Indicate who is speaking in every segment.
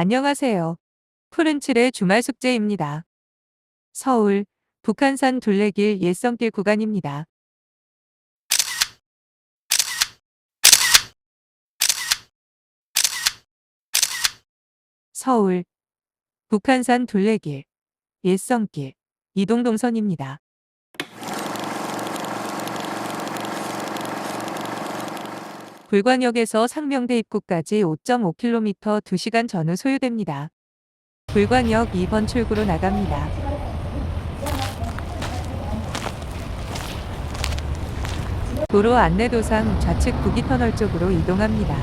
Speaker 1: 안녕하세요. 푸른칠의 주말 숙제입니다. 서울, 북한산 둘레길 예성길 구간입니다. 서울, 북한산 둘레길, 예성길, 이동동선입니다. 불광역에서 상명대 입구까지 5.5km 2시간 전후 소요됩니다. 불광역 2번 출구로 나갑니다. 도로 안내도상 좌측 부기터널 쪽으로 이동합니다.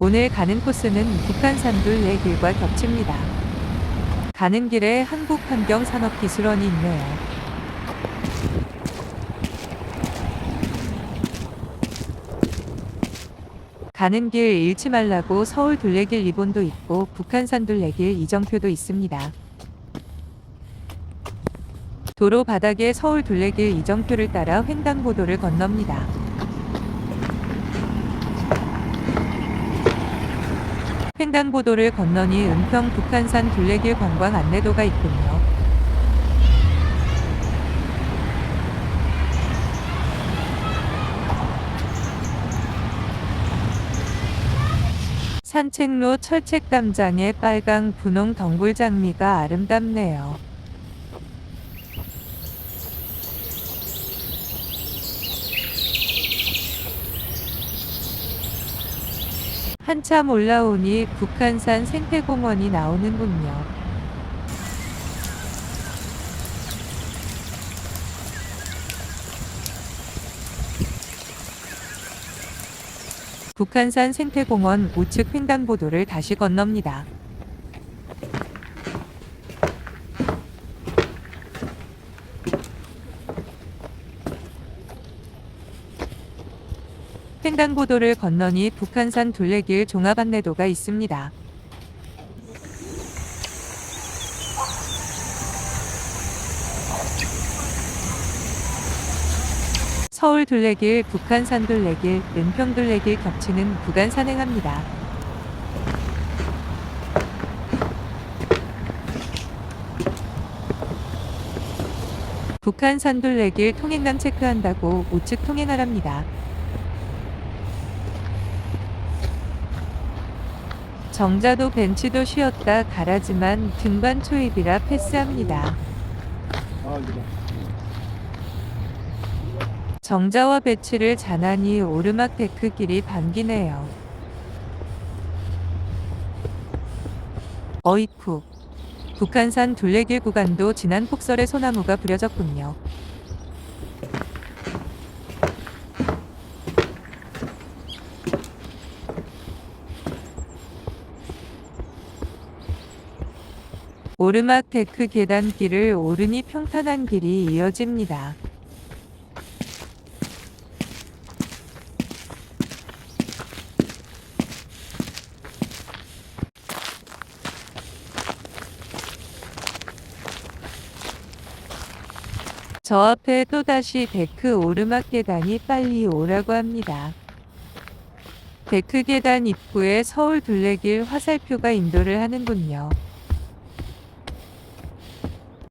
Speaker 1: 오늘 가는 코스는 북한산둘 내 길과 겹칩니다. 가는 길에 한국환경산업기술원이 있네요. 가는 길 잃지 말라고 서울 둘레길 리본도 있고 북한산 둘레길 이정표도 있습니다. 도로 바닥에 서울 둘레길 이정표를 따라 횡단보도를 건넙니다. 횡단보도를 건너니 은평 북한산 둘레길 관광 안내도가 있군요. 산책로 철책담장의 빨강 분홍 덩굴장미가 아름답네요. 한참 올라오니 북한산 생태공원이 나오는군요. 북한산 생태공원 우측 횡단보도를 다시 건넙니다. 횡단보도를 건너니 북한산 둘레길 종합 안내도가 있습니다. 서울 둘레길, 북한산 둘레길, 은평 둘레길 겹치는 구간 산행합니다. 북한산 둘레길 통행량 체크한다고 우측 통행하랍니다. 정자도 벤치도 쉬었다 가라지만 등반 초입이라 패스합니다. 정자와 배치를 자나니 오르막 데크길이 반기네요. 어이쿠. 북한산 둘레길 구간도 지난 폭설에 소나무가 부려졌군요. 오르막 데크 계단길을 오르니 평탄한 길이 이어집니다. 저 앞에 또다시 데크 오르막 계단이 빨리 오라고 합니다. 데크 계단 입구에 서울 둘레길 화살표가 인도를 하는군요.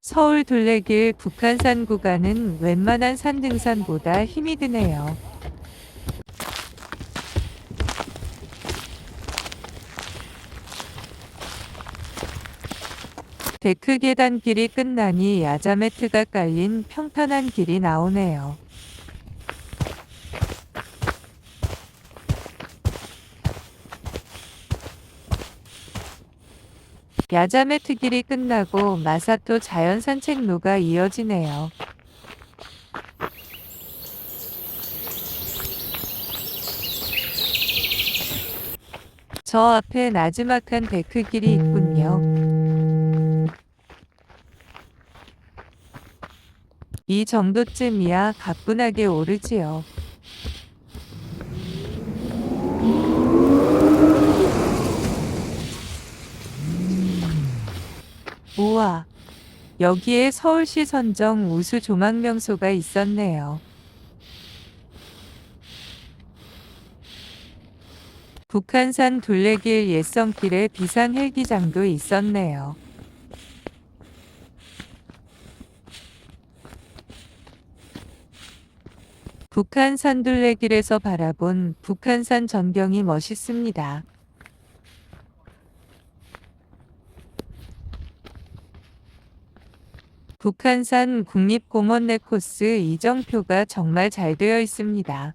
Speaker 1: 서울 둘레길 북한산 구간은 웬만한 산 등산보다 힘이 드네요. 데크 계단 길이 끝나니 야자 매트가 깔린 평탄한 길이 나오네요. 야자 매트 길이 끝나고 마사토 자연 산책로가 이어지네요. 저 앞에 나지막한 데크 길이 있군요. 이 정도쯤이야 가뿐하게 오르지요. 우와, 여기에 서울시 선정 우수 조망명소가 있었네요. 북한산 둘레길 예성길에 비상 헬기장도 있었네요. 북한 산 둘레길에서 바라본 북한산 전경이 멋있습니다. 북한산 국립공원 내 코스 이정표가 정말 잘 되어 있습니다.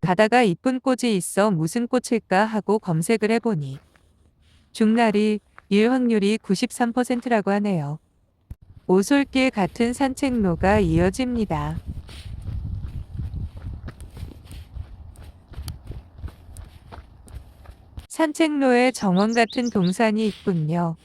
Speaker 1: 가다가 이쁜 꽃이 있어 무슨 꽃일까 하고 검색을 해보니 중날이 일 확률이 93%라고 하네요. 오솔길 같은 산책로가 이어집니다. 산책로에 정원 같은 동산이 있군요.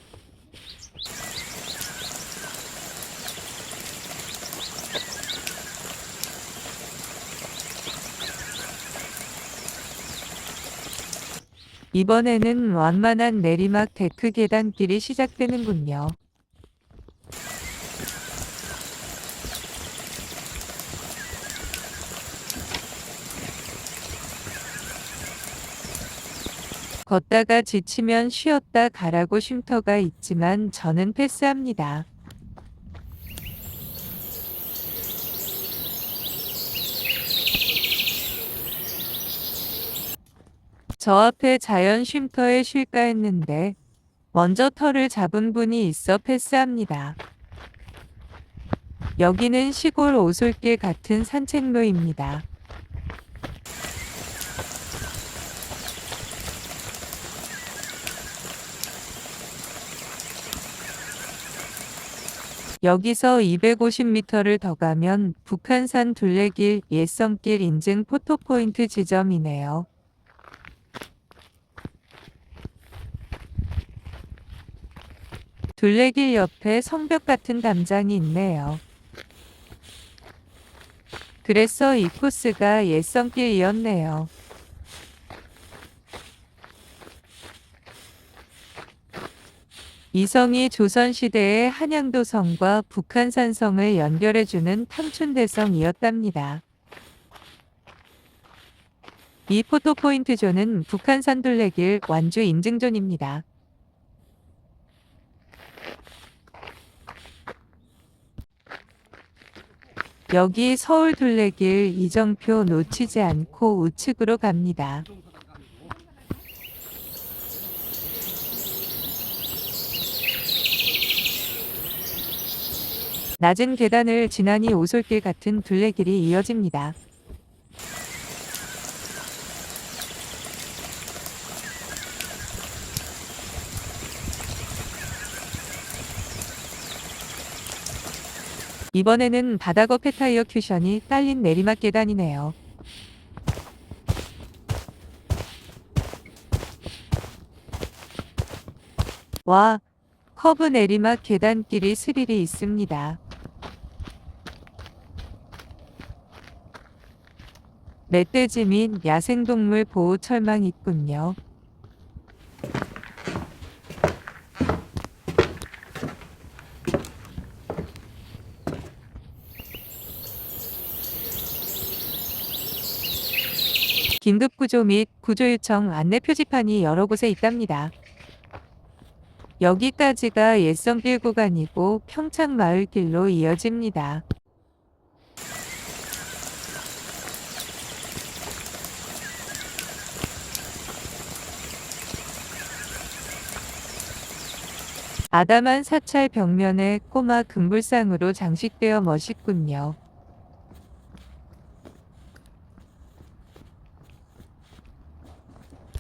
Speaker 1: 이번에는 완만한 내리막 데크 계단길이 시작되는군요. 걷다가 지치면 쉬었다 가라고 쉼터가 있지만 저는 패스합니다. 저 앞에 자연 쉼터에 쉴까 했는데 먼저 털을 잡은 분이 있어 패스합니다. 여기는 시골 오솔길 같은 산책로입니다. 여기서 250m를 더 가면 북한산 둘레길 예성길 인증 포토포인트 지점이네요. 둘레길 옆에 성벽 같은 담장이 있네요. 그래서 이 코스가 예성길이었네요. 이성이 조선시대의 한양도성과 북한산성을 연결해주는 탕춘대성이었답니다. 이 포토포인트존은 북한산 둘레길 완주 인증존입니다. 여기 서울 둘레길 이정표 놓치지 않고 우측으로 갑니다. 낮은 계단을 지나니 오솔길 같은 둘레길이 이어집니다. 이번에는 바닥 어 페 타이어 큐션이 딸린 내리막 계단이네요. 와, 커브 내리막 계단길이 스릴이 있습니다. 멧돼지 및 야생동물 보호 철망 있군요. 긴급 구조 및 구조 요청 안내 표지판이 여러 곳에 있답니다. 여기까지가 예성길 구간이고 평창마을길로 이어집니다. 아담한 사찰 벽면에 꼬마 금불상으로 장식되어 멋있군요.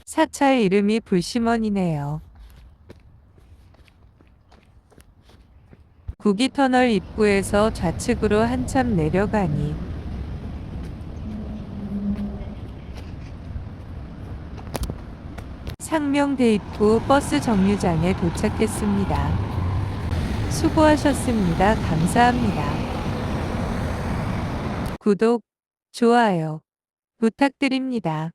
Speaker 1: 사찰 이름이 불심원이네요. 구기터널 입구에서 좌측으로 한참 내려가니 상명대 입구 버스 정류장에 도착했습니다. 수고하셨습니다. 감사합니다. 구독, 좋아요 부탁드립니다.